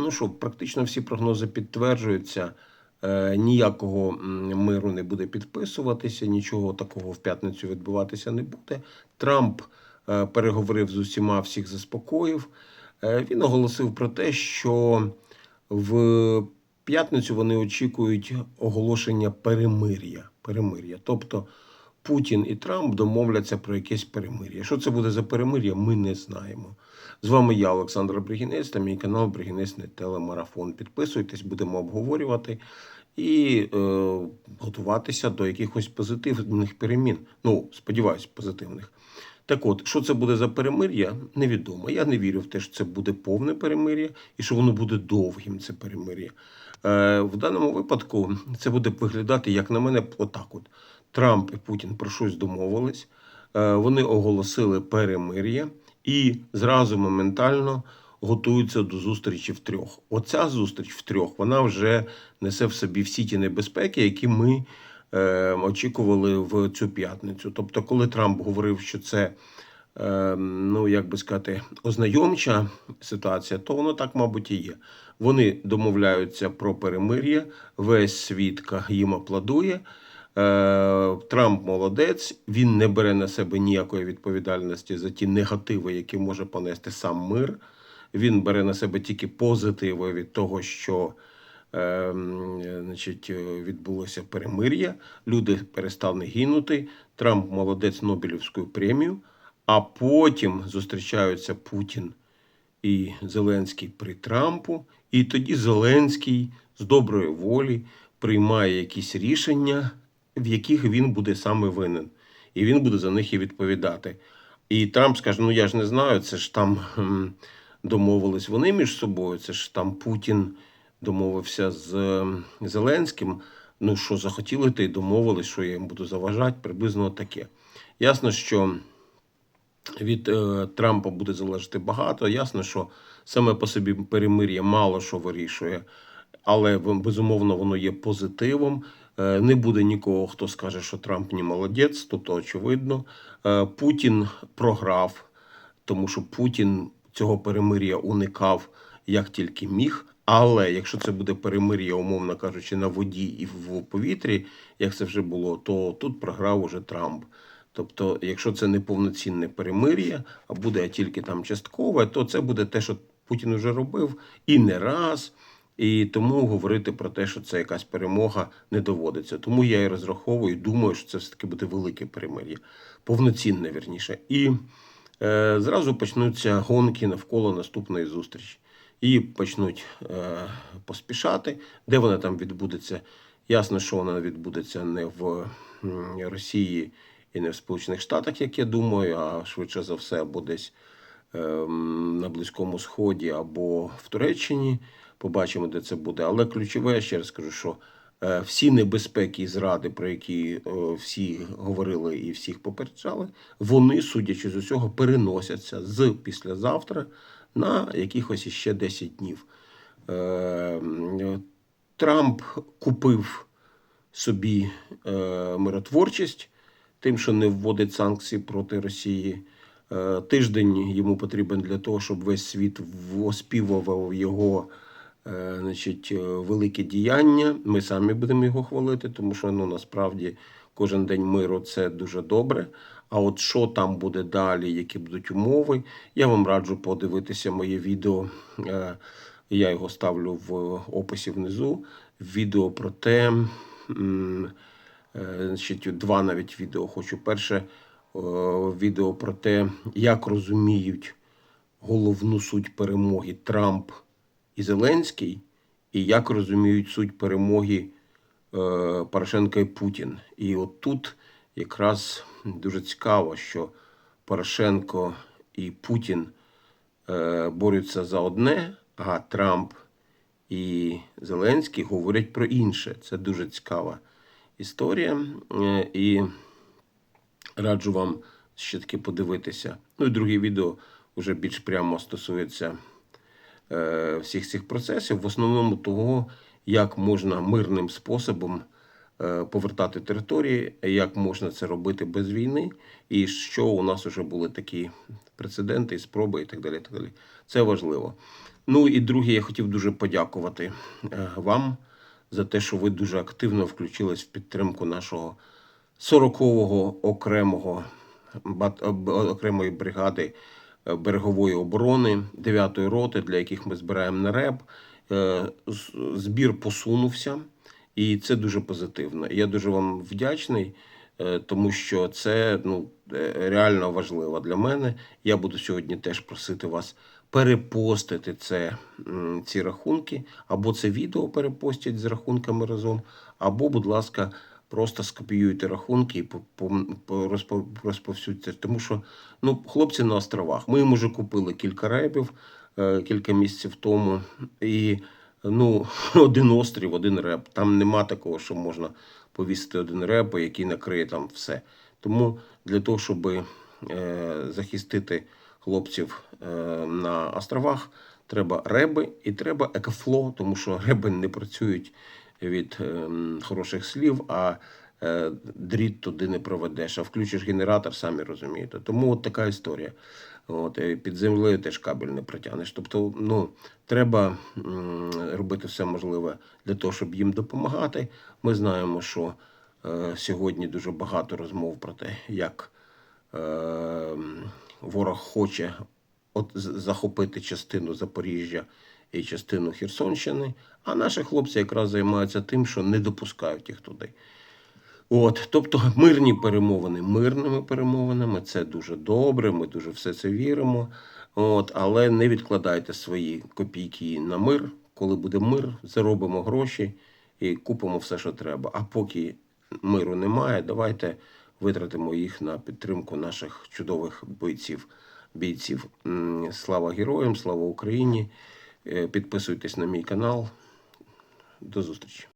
Ну що, практично всі прогнози підтверджуються. Е, Ніякого миру не буде підписуватися, нічого такого в п'ятницю відбуватися не буде. Трамп е, переговорив з усіма, всіх заспокоїв. Е, Він оголосив про те, що в п'ятницю вони очікують оголошення перемир'я. перемир'я. Тобто Путін і Трамп домовляться про якесь перемир'я. Що це буде за перемир'я, ми не знаємо. З вами я, Олександр Бригінець, та мій канал Бригінець не телемарафон. Підписуйтесь, будемо обговорювати і е, готуватися до якихось позитивних перемін. Ну, сподіваюсь, позитивних. Так от, що це буде за перемир'я, невідомо. Я не вірю в те, що це буде повне перемир'я і що воно буде довгим, це перемир'я. Е, в даному випадку це буде виглядати, як на мене, отак: от Трамп і Путін про щось домовились, е, вони оголосили перемир'я і зразу моментально готуються до зустрічі втрьох. Оця зустріч втрьох, вона вже несе в собі всі ті небезпеки, які ми е, очікували в цю п'ятницю. Тобто, коли Трамп говорив, що це. е, Ну, як би сказати, ознайомча ситуація, то воно так, мабуть, і є. Вони домовляються про перемир'я, весь світ їм аплодує. Е, Трамп молодець, він не бере на себе ніякої відповідальності за ті негативи, які може понести сам мир. Він бере на себе тільки позитиви від того, що е, значить, е, відбулося перемир'я. Люди перестали гинути. Трамп молодець Нобелівською премію. А потім зустрічаються Путін і Зеленський при Трампу, і тоді Зеленський з доброї волі приймає якісь рішення, в яких він буде саме винен, і він буде за них і відповідати. І Трамп скаже: ну я ж не знаю, це ж там домовились вони між собою, це ж там Путін домовився з Зеленським. Ну що захотіли, то й домовились, що я їм буду заважати, приблизно таке. Ясно, що від е, Трампа буде залежати багато. Ясно, що саме по собі перемир'я мало що вирішує, але безумовно воно є позитивом. Е, не буде нікого, хто скаже, що Трамп не молодець, тут очевидно. Е, Путін програв, тому що Путін цього перемир'я уникав як тільки міг. Але якщо це буде перемир'я, умовно кажучи, на воді і в повітрі, як це вже було, то тут програв уже Трамп. Тобто, якщо це не повноцінне перемир'я, а буде тільки там часткове, то це буде те, що Путін вже робив і не раз. І тому говорити про те, що це якась перемога, не доводиться. Тому я і розраховую, думаю, що це все-таки буде велике перемир'я, повноцінне вірніше. І е, зразу почнуться гонки навколо наступної зустрічі. І почнуть е, поспішати. Де вона там відбудеться? Ясно, що вона відбудеться не в Росії і не в Сполучених Штатах, як я думаю, а швидше за все, або десь ем, на Близькому Сході, або в Туреччині. Побачимо, де це буде. Але ключове, ще раз кажу, що е, всі небезпеки і зради, про які е, всі говорили і всіх попереджали, вони, судячи з усього, переносяться з післязавтра на якихось іще 10 днів. Е, Трамп купив собі миротворчість тим, що не вводить санкції проти Росії. Тиждень йому потрібен для того, щоб весь світ оспівував його значить, е, велике діяння. Ми самі будемо його хвалити, тому що ну, насправді кожен день миру це дуже добре. А от що там буде далі, які будуть умови, я вам раджу подивитися моє відео. Е, Я його ставлю в описі внизу. Відео про те, е, значить, два навіть відео хочу. Перше е, відео про те, як розуміють головну суть перемоги Трамп і Зеленський, і як розуміють суть перемоги е, Порошенка і Путін. І от тут якраз дуже цікаво, що Порошенко і Путін е, борються за одне, а Трамп і Зеленський говорять про інше. Це дуже цікава історія. Е, І раджу вам ще таки подивитися. Ну і друге відео вже більш прямо стосується всіх цих процесів, в основному того, як можна мирним способом е, повертати території, як можна це робити без війни, і що у нас вже були такі прецеденти, і спроби, і так далі. Так далі. Це важливо. Ну і друге, я хотів дуже подякувати е, вам за те, що ви дуже активно включились в підтримку нашого 40-го окремого окремої бригади е, берегової оборони 9-ї роти, для яких ми збираємо на РЕБ. Е, Збір посунувся, і це дуже позитивно. Я дуже вам вдячний, е, тому що це ну, е, реально важливо для мене. Я буду сьогодні теж просити вас перепостити це, ці рахунки, або це відео перепостять з рахунками разом, або, будь ласка, просто скопіюйте рахунки і по, по, по розпо- розповсюдьте. Тому що ну, хлопці на островах. Ми їм уже купили кілька ребів е, кілька місяців тому. І ну, один острів, один реп. Там нема такого, що можна повісити один реп, який накриє там все. Тому для того, щоб е, захистити хлопців е, на островах, треба реби і треба екофло, тому що реби не працюють від ем, хороших слів, а е, дріт туди не проведеш, а включиш генератор, самі розумієте. Тому от така історія. От, під землею теж кабель не протягнеш. Тобто, ну, треба робити все можливе для того, щоб їм допомагати. Ми знаємо, що е, сьогодні дуже багато розмов про те, як е, ворог хоче от, захопити частину Запоріжжя і частину Херсонщини, а наші хлопці якраз займаються тим, що не допускають їх туди. От, тобто мирні перемовини мирними перемовинами, це дуже добре, ми дуже все це віримо. От, але не відкладайте свої копійки на мир. Коли буде мир, заробимо гроші і купимо все, що треба. А поки миру немає, давайте витратимо їх на підтримку наших чудових бойців. бійців. Слава героям, слава Україні! Е, Підписуйтесь на мій канал. До зустрічі!